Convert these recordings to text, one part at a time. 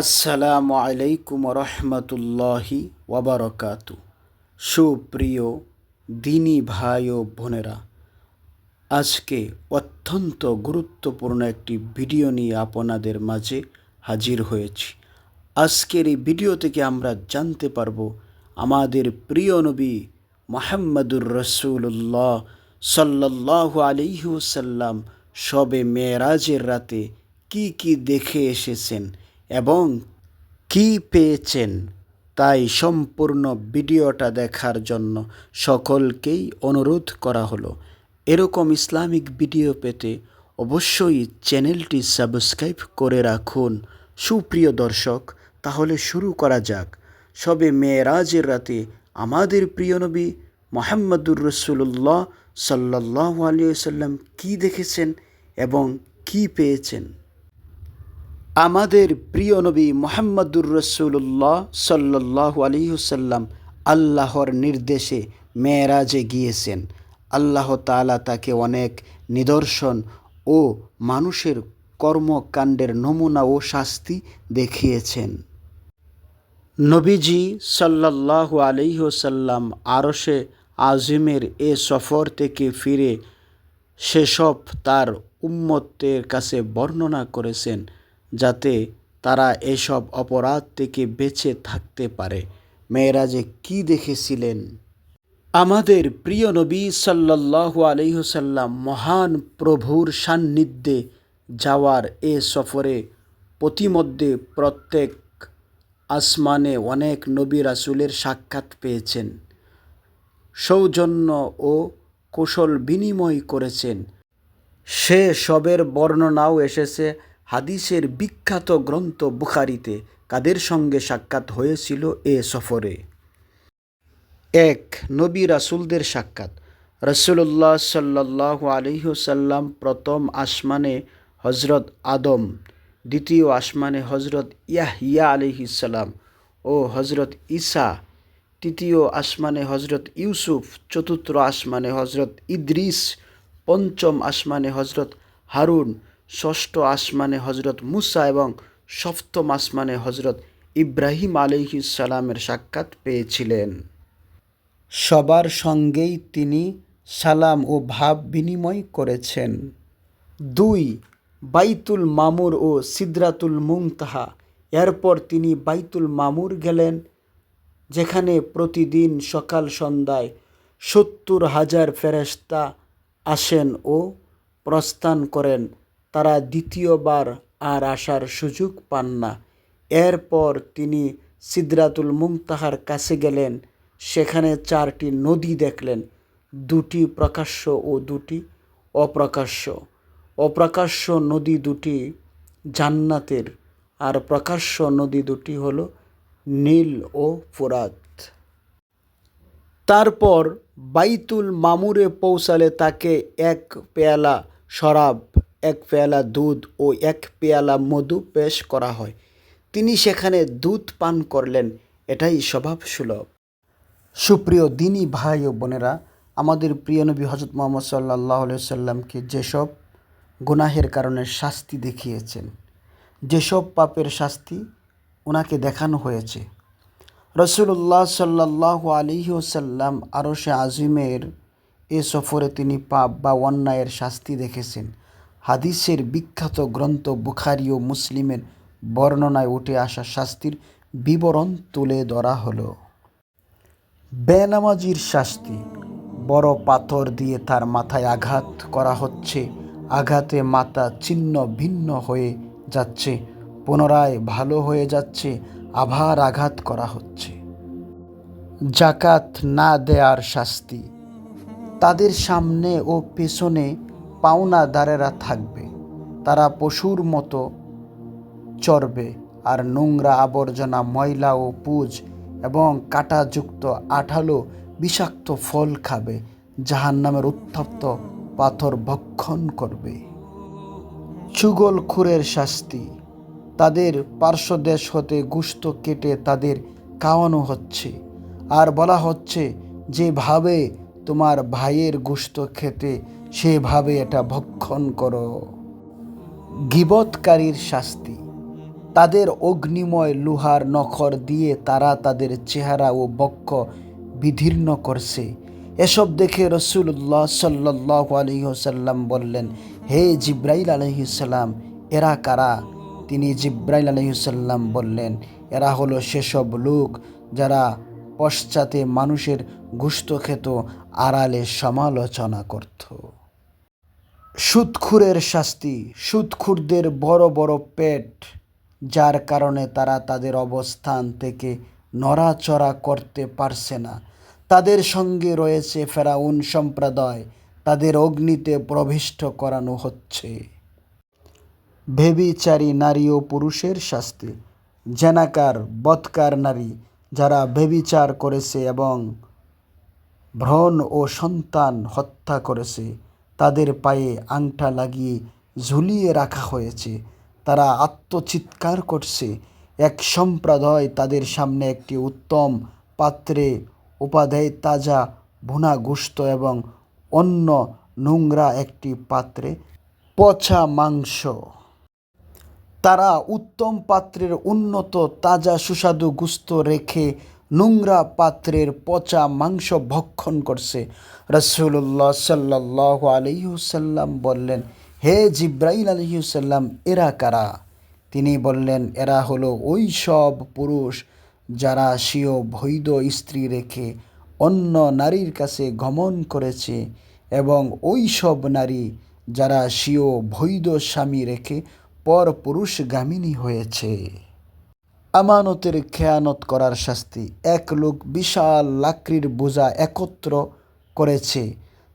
আসসালামু আলাইকুম রহমতুল্লাহি ওবরকাত সুপ্রিয় দিনী ভাই ও বোনেরা, আজকে অত্যন্ত গুরুত্বপূর্ণ একটি ভিডিও নিয়ে আপনাদের মাঝে হাজির হয়েছি। আজকের এই ভিডিও থেকে আমরা জানতে পারব আমাদের প্রিয় নবী মোহাম্মদুর রসুল্লাহ সাল্লাহ আলিহাসাল্লাম সবে মেয়েরাজের রাতে কি কি দেখে এসেছেন এবং কি পেয়েছেন তাই সম্পূর্ণ ভিডিওটা দেখার জন্য সকলকেই অনুরোধ করা হলো। এরকম ইসলামিক ভিডিও পেতে অবশ্যই চ্যানেলটি সাবস্ক্রাইব করে রাখুন। সুপ্রিয় দর্শক, তাহলে শুরু করা যাক। সবে মেয়েরাজের রাতে আমাদের প্রিয় নবী মোহাম্মদুর রসুল্লাহ সাল্লাহ আলিয়া সাল্লাম কী দেখেছেন এবং কি পেয়েছেন? আমাদের প্রিয় নবী মোহাম্মদুর রসুল্লাহ সাল্লাহ আলিহুসাল্লাম আল্লাহর নির্দেশে মেয়েরাজে গিয়েছেন। আল্লাহ তালা তাকে অনেক নিদর্শন ও মানুষের কর্মকাণ্ডের নমুনা ও শাস্তি দেখিয়েছেন। নবীজি সাল্লাহ আলিহসাল্লাম আরশে আজিমের এ সফর থেকে ফিরে সেসব তার উম্মতের কাছে বর্ণনা করেছেন। যাতে তারা এসব অপরাধ থেকে বেঁচে থাকতে পারে। মেয়েরা যে কী দেখেছিলেন? আমাদের প্রিয় নবী সাল্লাহ আলহ্লাম মহান প্রভুর সান্নিধ্যে যাওয়ার এ সফরে প্রতিমধ্যে প্রত্যেক আসমানে অনেক নবী রাসুলের সাক্ষাৎ পেয়েছেন, সৌজন্য ও কৌশল বিনিময় করেছেন। সে সবের বর্ণনাও এসেছে। হাদিসের বিখ্যাত গ্রন্থ বুখারিতে কাদের সঙ্গে সাক্ষাৎ হয়েছিল এ সফরে? এক, নবী রাসুলদের সাক্ষাৎ। রসুল্লাহ সাল্লাহ আলহিহসাল্লাম প্রথম আসমানে হজরত আদম, দ্বিতীয় আসমানে হজরত ইয়াহিয়া আলিহিসাল্লাম ও হজরত ঈসা, তৃতীয় আসমানে হজরত ইউসুফ, চতুর্থ আসমানে হজরত ইদ্রিস, পঞ্চম আসমানে হজরত হারুন ষষ্ঠ আসমানে হজরত মুসা এবং সপ্তম আসমানে হজরত ইব্রাহিম সালামের সাক্ষাৎ পেয়েছিলেন। সবার সঙ্গেই তিনি সালাম ও ভাব বিনিময় করেছেন। দুই, বাইতুল মামুর ও সিদ্রাতুল মুংতাহা এরপর তিনি বাইতুল মামুর গেলেন, যেখানে প্রতিদিন সকাল সন্ধ্যায় সত্তর হাজার ফেরেস্তা আসেন ও প্রস্থান করেন। তারা দ্বিতীয়বার আর আসার সুযোগ পান না। এরপর তিনি সিদ্রাতুল মুংতাহার কাছে গেলেন। সেখানে চারটি নদী দেখলেন। দুটি প্রকাশ্য ও দুটি অপ্রকাশ্য। অপ্রকাশ্য নদী দুটি জান্নাতের আর প্রকাশ্য নদী দুটি হল নীল ও ফোরাত। তারপর বাইতুল মামুরে পৌঁছালে তাকে এক পেয়ালা শরাব এক পেয়ালা দুধ ও এক পেয়ালা মধু পেশ করা হয়। তিনি সেখানে দুধ পান করলেন, এটাই স্বভাব সুলভ। সুপ্রিয় দিনী ভাই ও বোনেরা, আমাদের প্রিয় নবী হজরত মোহাম্মদ সাল্লাহ সাল্লামকে যেসব গুনাহের কারণে শাস্তি দেখিয়েছেন, যেসব পাপের শাস্তি ওনাকে দেখানো হয়েছে রসুল্লাহ সাল্লাহ আলিহসাল্লাম আরও সে আজিমের এ সফরে তিনি পাপ বা অন্যায়ের শাস্তি দেখেছেন। হাদিসের বিখ্যাত গ্রন্থ বুখারি ও মুসলিমের বর্ণনায় উঠে আসা শাস্তির বিবরণ তুলে ধরা হলো। বেনামাজির শাস্তি, বড় পাথর দিয়ে তার মাথায় আঘাত করা হচ্ছে, আঘাতে মাথা ছিন্ন ভিন্ন হয়ে যাচ্ছে, পুনরায় ভালো হয়ে যাচ্ছে আবার আঘাত করা হচ্ছে। জাকাত না দেয়ার শাস্তি, তাদের সামনে ও পেছনে পাওনাদারেরা থাকবে। তারা পশুর মতো চরবে আর নোংরা আবর্জনা, ময়লা ও পুজ এবং কাঁটাযুক্ত আঠালো বিষাক্ত ফল খাবে জাহান নামের উত্তপ্ত পাথর ভক্ষণ করবে। চুগলখুরের শাস্তি। তাদের পার্শ্বদেশ হতে গুস্ত কেটে তাদের খাওয়ানো হচ্ছে। আর বলা হচ্ছে, যেভাবে তোমার ভাইয়ের গুস্ত খেতে সেভাবে এটা ভক্ষণ করো। গিবৎকারীর শাস্তি। তাদের অগ্নিময় লোহার নখর দিয়ে তারা তাদের চেহারা ও বক্ষ বিধীর্ণ করছে। এসব দেখে রসুল্লাহ সাল্লাহ আলহিহসাল্লাম বললেন, হে জিব্রাইল আলহিসাল্লাম এরা কারা? তিনি জিব্রাইল আলহিসাল্লাম বললেন, এরা হলো সেসব লোক যারা পশ্চাতে মানুষের গুস্ত খেত, আড়ালে সমালোচনা করত। সুদখুরের শাস্তি সুদখুরদের বড় বড় পেট, যার কারণে তারা তাদের অবস্থান থেকে নড়াচড়া করতে পারছে না। তাদের সঙ্গে রয়েছে ফেরাউন সম্প্রদায়, তাদের অগ্নিতে প্রবিষ্ট করানো হচ্ছে। ভেবিচারী নারী ও পুরুষের শাস্তি, জেনাকার, বৎকার নারী, যারা ভেবিচার করেছে এবং ভ্রণ ও সন্তান হত্যা করেছে তাদের পায়ে আংটা লাগিয়ে ঝুলিয়ে রাখা হয়েছে। তারা আত্মচিৎকার করছে। এক সম্প্রদায় তাদের সামনে একটি উত্তম পাত্রে উপাদেয় তাজা ভুনা গোস্ত এবং অন্য নোংরা একটি পাত্রে পচা মাংস। তারা উত্তম পাত্রের উন্নত তাজা সুস্বাদু গুস্ত রেখে নোংরা পাত্রের পচা মাংস ভক্ষণ করছে। রসুল্লাহ সাল্লাহ আলহিউসাল্লাম বললেন, হে জিব্রাইল আলহিউসাল্লাম এরা কারা? তিনি বললেন, এরা হলো ওই সব পুরুষ যারা স্বীয় বৈধ স্ত্রী রেখে অন্য নারীর কাছে গমন করেছে এবং ওই সব নারী যারা স্বীয় বৈধ স্বামী রেখে পর পুরুষগামিনী হয়েছে। আমানতের খেয়ানত করার শাস্তি। এক লোক বিশাল লাকড়ির বোঝা একত্র করেছে,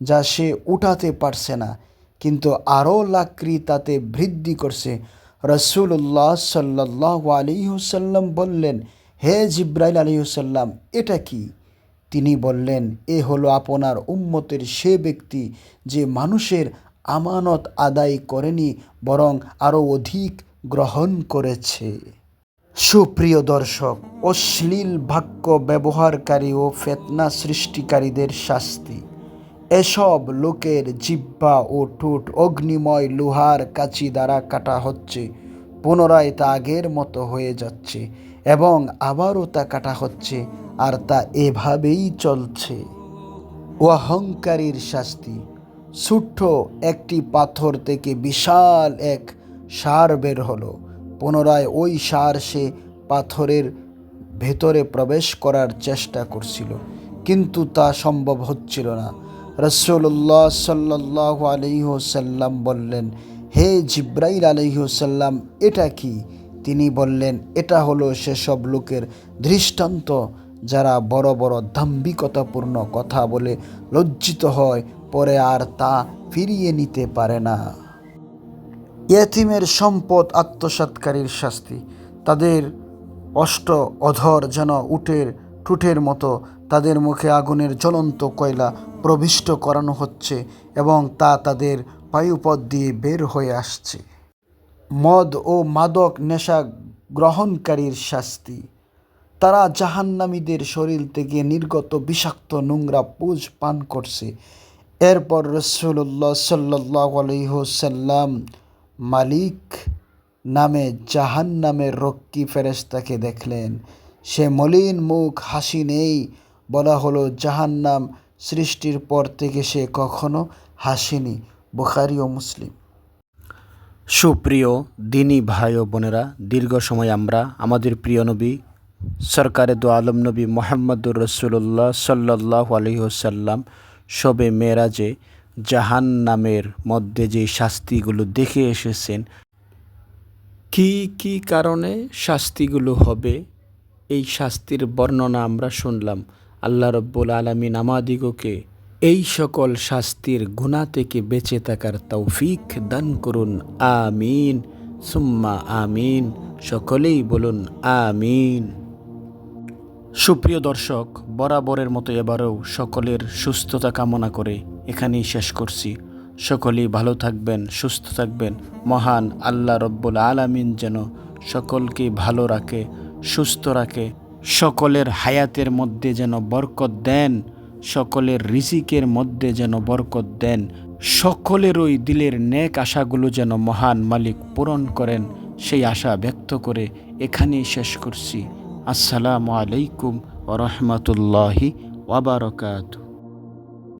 যা সে উঠাতে পারছে না। কিন্তু আরও লাকড়ি তাতে বৃদ্ধি করছে। রসুল্লাহ সাল্লাহ আলিহুসাল্লাম বললেন, হে জিব্রাইল আলিহুসাল্লাম এটা কি? তিনি বললেন, এ হলো আপনার উম্মতের সে ব্যক্তি যে মানুষের আমানত আদায় করেনি, বরং আরও অধিক গ্রহণ করেছে। সুপ্রিয় দর্শক, অশ্লীল বাক্য ব্যবহারকারী ও ফেতনা সৃষ্টিকারীদের শাস্তি। এসব লোকের জিব্বা ও ঠোঁট অগ্নিময় লোহার কাচি দ্বারা কাটা হচ্ছে, পুনরায় তা আগের মতো হয়ে যাচ্ছে এবং আবারও তা কাটা হচ্ছে আর তা এভাবেই চলছে। অহংকারীর শাস্তি। ছোট্ট একটি পাথর থেকে বিশাল এক সার বের হলো। পুনরায় ওই সার সে পাথরের ভেতরে প্রবেশ করার চেষ্টা করছিল, কিন্তু তা সম্ভব হচ্ছিল না। রসুল্লাহ সাল্লাহ আলহিহসাল্লাম বললেন, হে জিব্রাইল আলহিহসাল্লাম এটা কি? তিনি বললেন, এটা হলো সেসব লোকের দৃষ্টান্ত যারা বড় বড় দাম্ভিকতাপূর্ণ কথা বলে লজ্জিত হয়, পরে আর তা ফিরিয়ে নিতে পারে না। ইয়েতিমের সম্পদ আত্মসাৎকারীর শাস্তি। তাদের অষ্ট অধর যেন উটের ঠুটের মতো, তাদের মুখে আগুনের জ্বলন্ত কয়লা প্রবিষ্ট করানো হচ্ছে এবং তা তাদের বায়ুপথ দিয়ে বের হয়ে আসছে। মদ ও মাদক নেশা গ্রহণকারীর শাস্তি। তারা জাহান্নামীদের শরীর থেকে নির্গত বিষাক্ত নোংরা পুজ পান করছে। এরপর রসুল্লাহ সাল্লাহ আলহ্লাম মালিক নামে জাহান নামের রক্ষী ফেরেস্তাকে দেখলেন। সে মলিন মুখ, হাসি নেই বলা হলো জাহান্নাম সৃষ্টির পর থেকে সে কখনো হাসিনি, বুখারি ও মুসলিম। সুপ্রিয় দিনী ভাই ও বোনেরা, দীর্ঘ সময় আমরা আমাদের প্রিয় নবী, সরকারে দো আলম নবী মোহাম্মদুর রসুল্লাহ সাল্লাহ আলহিহসাল্লাম শবে মেরাজে জাহান নামের মধ্যে যে শাস্তিগুলো দেখে এসেছেন, কি কি কারণে শাস্তিগুলো হবে? এই শাস্তির বর্ণনা আমরা শুনলাম। আল্লাহ রব্বুল আলমিন আমাদিগকে এই সকল শাস্তির গুণা থেকে বেঁচে থাকার তৌফিক দান করুন। আমিন। সুম্মা আমিন। সকলেই বলুন আমিন। সুপ্রিয় দর্শক, বরাবরের মতো এবারেও সকলের সুস্থতা কামনা করে এখানেই শেষ করছি। সকলেই ভালো থাকবেন, সুস্থ থাকবেন। মহান আল্লাহ রব্বুল আলামিন যেন সকলকে ভালো রাখে, সুস্থ রাখে। সকলের হায়াতের মধ্যে যেন বরকত দেন, সকলের রিজিকের মধ্যে যেন বরকত দেন। সকলের ওই দিলের নেক আশাগুলো যেন মহান মালিক পূরণ করেন, সেই আশা ব্যক্ত করে এখানেই শেষ করছি। আসসালামু আলাইকুম ওরহমতুল্লাহি ওয়াবারকাতু